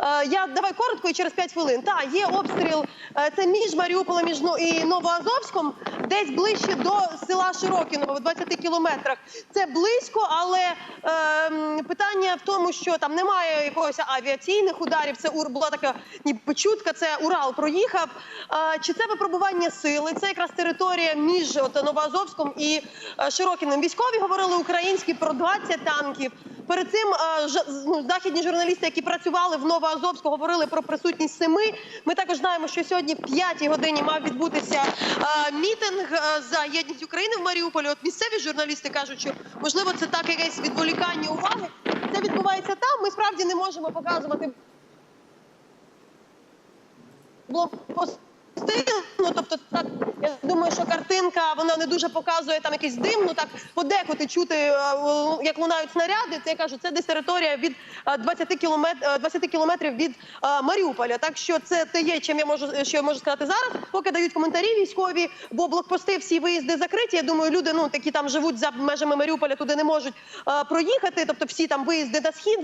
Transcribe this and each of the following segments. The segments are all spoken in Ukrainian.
Е, я давай коротко і через 5 хвилин. Так, є обстріл. е, це між Маріуполем між, і Новоазовськом, десь ближче до села Широкіново, в 20 кілометрах. Це близько, але тому, що там немає якогось авіаційних ударів. Це була така ніби чутка. Це Урал проїхав. Чи це випробування сили? Це якраз територія між от, Новоазовськом і е, Широкіним. Військові говорили українські про 20 танків. Перед цим е, ну, західні журналісти, які працювали в Новоазовську, говорили про присутність семи. Ми також знаємо, що сьогодні в 5 годині мав відбутися е, мітинг за єдність України в Маріуполі. От місцеві журналісти кажуть, що можливо це так якесь відволікання уваги. Це відбувається там. Ми справді не можемо показувати блокпости. Ну, тобто, так, я думаю, що картинка вона не дуже показує там якийсь дим. Ну так подекуди чути, е, е, як лунають снаряди. Це я кажу, це десь територія від е, 20 кілометрів 20 кілометрів від е, Маріуполя. Так що це те є, чим я можу що я можу сказати зараз. Поки дають коментарі військові, бо блокпости всі виїзди закриті. Я думаю, люди, ну такі там живуть за межами Маріуполя, туди не можуть проїхати. Тобто, всі там виїзди на схід.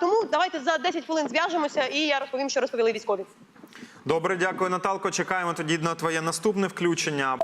Тому давайте за 10 хвилин зв'яжемося, і я розповім, що розповіли військові. Добре, дякую, Наталко. Чекаємо тоді на твоє наступне включення.